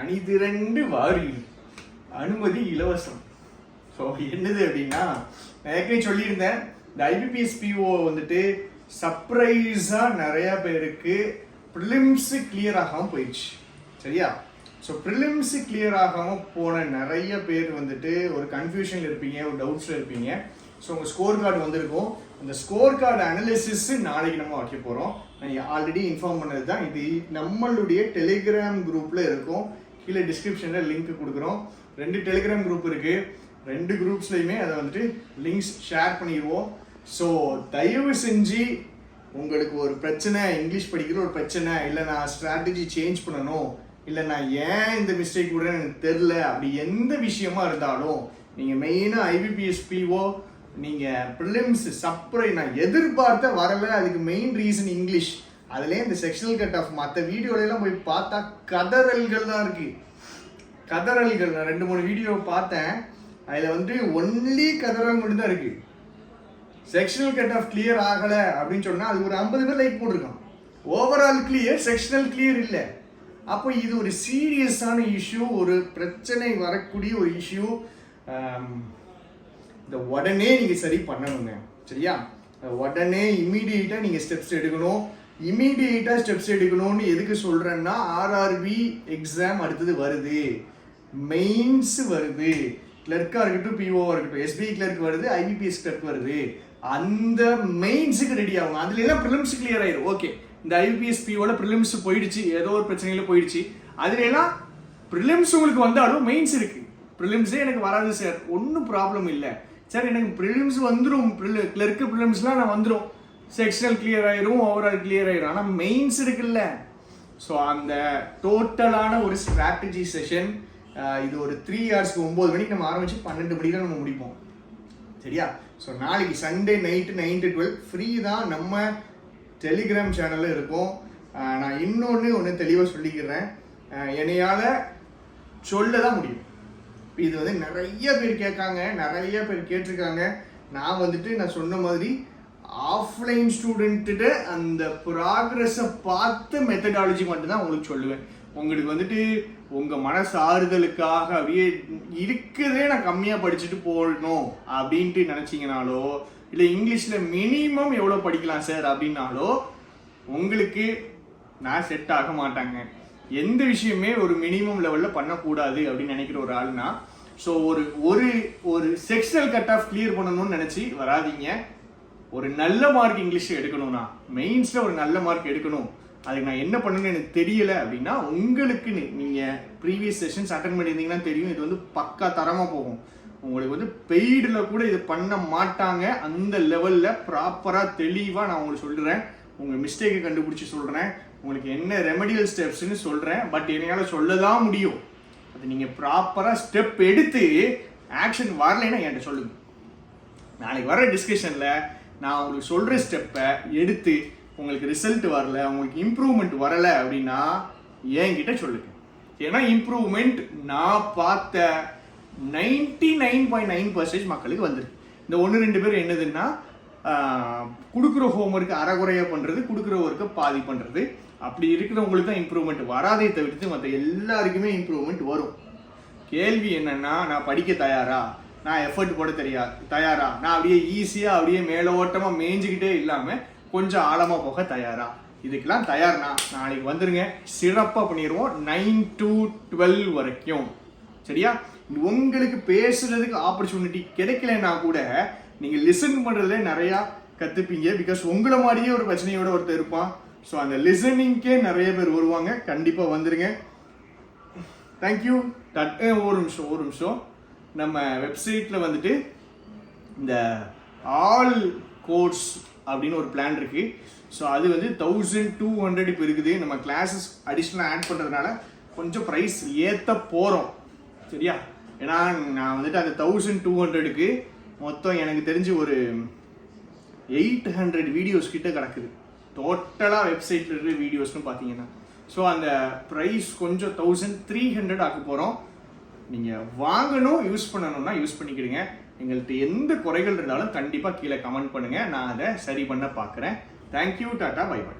அணிதிரண்டு வாரி அனுமதி இலவசம். ஸோ என்னது அப்படின்னா நான் ஏற்கனவே சொல்லியிருந்தேன் இந்த ஐபிபிஎஸ் பிஓ வந்துட்டு சர்ப்ரைஸாக நிறைய பேருக்கு ப்ரிலிம்ஸு கிளியர் ஆகாமல் போயிடுச்சு. சரியா? ஸோ ப்ரிலிம்ஸு கிளியர் ஆகாமல் போன நிறைய பேர் வந்துட்டு ஒரு கன்ஃபியூஷனில் இருப்பீங்க ஒரு டவுட்ஸில் இருப்பீங்க. ஸோ உங்கள் ஸ்கோர் கார்டு வந்திருக்கும். அந்த ஸ்கோர் கார்டு அனலிசிஸ் நாளைக்கு நம்ம வைக்க போகிறோம் நான் ஆல்ரெடி இன்ஃபார்ம் பண்ணது தான் இது நம்மளுடைய டெலிகிராம் குரூப்பில் இருக்கும். கீழே டிஸ்கிரிப்ஷனில் லிங்க் கொடுக்குறோம். ரெண்டு டெலிகிராம் குரூப் இருக்குது ரெண்டு குரூப்ஸ்லையுமே அதை வந்துட்டு லிங்க்ஸ் ஷேர் பண்ணிடுவோம். ஸோ தயவு செஞ்சு உங்களுக்கு ஒரு பிரச்சனை இங்கிலீஷ் படிக்கிற ஒரு பிரச்சனை இல்லை நான் ஸ்ட்ராட்டஜி சேஞ்ச் பண்ணணும் இல்லை நான் ஏன் இந்த மிஸ்டேக் கூட எனக்கு தெரில அப்படி எந்த விஷயமா இருந்தாலும் நீங்கள் மெயினாக ஐபிபிஎஸ் பிஓ நீங்கள் ப்ரிலிம்ஸ் சப்ரை நான் எதிர்பார்த்த வரல அதுக்கு மெயின் ரீசன் இங்கிலீஷ் அதுலேயே இந்த செக்ஷனல் கட் ஆஃப் மற்ற வீடியோலாம் போய் பார்த்தா கதறல்கள் தான் இருக்குது கதறல்கள். நான் ரெண்டு மூணு வீடியோ பார்த்தேன். அதில் வந்து ஒன்லி கதறல் மட்டும் தான் இருக்குது செக்ஷனல் கட் ஆஃப் கிளியர் ஆகலை அப்படின்னு சொன்னால் அது ஒரு ஐம்பது பேர் லைக் போட்டிருக்கான் ஓவரால் கிளியர் செக்ஷனல் கிளியர் இல்லை. அப்போ இது ஒரு சீரியஸான இஷ்யூ ஒரு பிரச்சனை வரக்கூடிய ஒரு இஷ்யூ இந்த உடனே நீங்கள் சரி பண்ணணுங்க. சரியா? உடனே இமீடியட்டாக நீங்கள் ஸ்டெப்ஸ் எடுக்கணும். இமீடியட்டாக ஸ்டெப்ஸ் எடுக்கணும்னு எதுக்கு சொல்கிறேன்னா ஆர்ஆர்பி எக்ஸாம் அடுத்தது வருது. மெயின்ஸ் வருது. கிளர்க்காக இருக்கட்டும் பிஓவாக இருக்கட்டும் எஸ்பிஐ கிளர்க் வருது ஐபிபிஎஸ் கிளர்க் வருது. அந்த மெயின்ஸுக்கு ரெடி ஆகும். அதுல எல்லாம் ப்ரிலிம்ஸ் கிளியர் ஆயிரும். ஓகே இந்த ஐபிஎஸ் பிஓட ப்ரிலிம்ஸ் போயிடுச்சு. ஏதோ ஒரு பிரச்சனையில போயிடுச்சு. அதுல எல்லாம் ப்ரிலிம்ஸ் உங்களுக்கு வந்தாலும் மெயின்ஸ் இருக்கு. ப்ரிலிம்ஸே எனக்கு வராது சார் ஒன்றும் ப்ராப்ளம் இல்லை. சார் எனக்கு ப்ரிலிம்ஸ் வந்துடும் கிளர்க்கு ப்ரிலிம்ஸ்லாம் நான் வந்துடும் செக்ஷனல் கிளியர் ஆயிரும் ஓவரால் கிளியர் ஆயிரும். ஆனால் மெயின்ஸ் இருக்குல்ல. ஸோ அந்த டோட்டலான ஒரு ஸ்ட்ராட்டஜி செஷன் இது ஒரு த்ரீ ஹவர்ஸ்க்கு ஒம்பது மணிக்கு நம்ம ஆரம்பிச்சு பன்னெண்டு மணிக்கு தான் நம்ம முடிப்போம். சரியா? ஸோ நாளைக்கு Sunday night nine to twelve free தான் நம்ம டெலிகிராம் சேனலில் இருக்கும் நான் இன்னொன்று ஒன்று தெளிவாக சொல்லிக்கிறேன். என்னையால் சொல்ல தான் முடியும். இது வந்து நிறைய பேர் கேட்காங்க நிறைய பேர் கேட்டிருக்காங்க. நான் வந்துட்டு நான் சொன்ன மாதிரி ஆஃப்லைன் ஸ்டூடெண்ட்டு அந்த ப்ராக்ரஸை பார்த்து மெத்தடாலஜி மட்டும்தான் உங்களுக்கு சொல்லுவேன். உங்களுக்கு வந்துட்டு உங்கள் மனசு ஆறுதலுக்காக அப்படியே இருக்கிறதே நான் கம்மியாக படிச்சுட்டு போடணும் அப்படின்ட்டு நினச்சிங்கனாலோ இல்லை இங்கிலீஷில் மினிமம் எவ்வளோ படிக்கலாம் சார் அப்படின்னாலோ உங்களுக்கு நான் செட் ஆக மாட்டாங்க. எந்த விஷயமே ஒரு மினிமம் லெவலில் பண்ணக்கூடாது அப்படின்னு நினைக்கிற ஒரு ஆள்னா ஸோ ஒரு ஒரு ஒரு செக்ஷனல் கட் ஆஃப் கிளியர் பண்ணணும்னு நினச்சி வராதீங்க. ஒரு நல்ல மார்க் இங்கிலீஷ் எடுக்கணும்னா மெயின்ஸில் ஒரு நல்ல மார்க் எடுக்கணும். அதுக்கு நான் என்ன பண்ணணும்னு எனக்கு தெரியல அப்படின்னா உங்களுக்கு நீங்கள் ப்ரீவியஸ் செஷன்ஸ் அட்டன் பண்ணியிருந்தீங்கன்னா தெரியும் இது வந்து பக்கா தரமாக போகும். உங்களுக்கு வந்து பெய்டில் கூட இது பண்ண மாட்டாங்க. அந்த லெவலில் ப்ராப்பராக தெளிவாக நான் உங்களுக்கு சொல்கிறேன் உங்கள் மிஸ்டேக்கை கண்டுபிடிச்சி சொல்கிறேன் உங்களுக்கு என்ன ரெமடியல் ஸ்டெப்ஸ்னு சொல்கிறேன் பட் என்னால் சொல்ல தான் முடியும். அது நீங்கள் ப்ராப்பராக ஸ்டெப் எடுத்து ஆக்ஷன் வரலைன்னா என்கிட்ட சொல்லுங்கள் நாளைக்கு வர டிஸ்கஷனில் நான் உங்களுக்கு சொல்கிற ஸ்டெப்பை எடுத்து உங்களுக்கு ரிசல்ட் வரல உங்களுக்கு இம்ப்ரூவ்மெண்ட் வரல அப்படின்னா என்கிட்ட சொல்லுங்க. ஏன்னா இம்ப்ரூவ்மெண்ட் நான் பார்த்த ninety nine point nine percentage மக்களுக்கு வந்துருக்கு. இந்த ஒன்று ரெண்டு பேர் என்னதுன்னா கொடுக்குற ஹோம்ஒர்க்கு அறகுறையாக பண்ணுறது கொடுக்குற ஒர்க்கை பாதி பண்ணுறது அப்படி இருக்கிறவங்களுக்கு தான் இம்ப்ரூவ்மெண்ட் வராதே தவிர்த்து மற்ற எல்லாருக்குமே இம்ப்ரூவ்மெண்ட் வரும். கேள்வி என்னன்னா நான் படிக்க தயாரா? நான் எஃபர்ட் போட தெரியா தயாரா? நான் அப்படியே ஈஸியா அப்படியே மேலோட்டமாக மேய்ஞ்சுக்கிட்டே இல்லாம கொஞ்சம் ஆழமா போக தயாரா? இதுக்கெல்லாம் தயார்னா நாளைக்கு வந்துருங்க. சிறப்பாக பண்ணிடுவோம் நைன் டு டுவெல் வரைக்கும். சரியா? உங்களுக்கு பேசுறதுக்கு ஆப்பர்ச்சுனிட்டி கிடைக்கலன்னா கூட நீங்க லிசன் பண்றதுல நிறைய கத்துப்பீங்க. பிகாஸ் உங்களை மாதிரியே ஒரு பிரச்சனையோட ஒருத்தர் இருப்பான். ஸோ அந்த லிசனிங்க்கே நிறைய பேர் வருவாங்க. கண்டிப்பா வந்துருங்க. தேங்க்யூ தட் ஒரு நிமிஷம் ஒரு நிமிஷம். நம்ம வெப்சைட்டில் வந்துட்டு இந்த ஆல் கோர்ஸ் அப்படின்னு ஒரு பிளான் இருக்கு. ஸோ அது வந்து தௌசண்ட் டூ ஹண்ட்ரட் இப்போ இருக்குது. நம்ம கிளாஸஸ் அடிஷ்னலாக ஆட் பண்ணுறதுனால கொஞ்சம் ப்ரைஸ் ஏற்ற போகிறோம் சரியா? ஏன்னா நான் வந்துட்டு அந்த தௌசண்ட் டூ ஹண்ட்ரடுக்கு மொத்தம் எனக்கு தெரிஞ்சு ஒரு எயிட் ஹண்ட்ரட் வீடியோஸ் கிட்ட கிடக்குது. டோட்டலாக வெப்சைட்டில் இருக்கிற வீடியோஸ்னு பார்த்தீங்கன்னா. ஸோ அந்த ப்ரைஸ் கொஞ்சம் தௌசண்ட் த்ரீ ஹண்ட்ரட் ஆக்க போகிறோம் நீங்கள் வாங்கணும் யூஸ் பண்ணணும்னா யூஸ் பண்ணிக்கிடுங்க. எங்கள்கிட்ட எந்த குறைகள் இருந்தாலும் கண்டிப்பாக கீழே கமெண்ட் பண்ணுங்கள் நான் அதை சரி பண்ண பார்க்குறேன் தேங்க்யூ டாட்டா. By by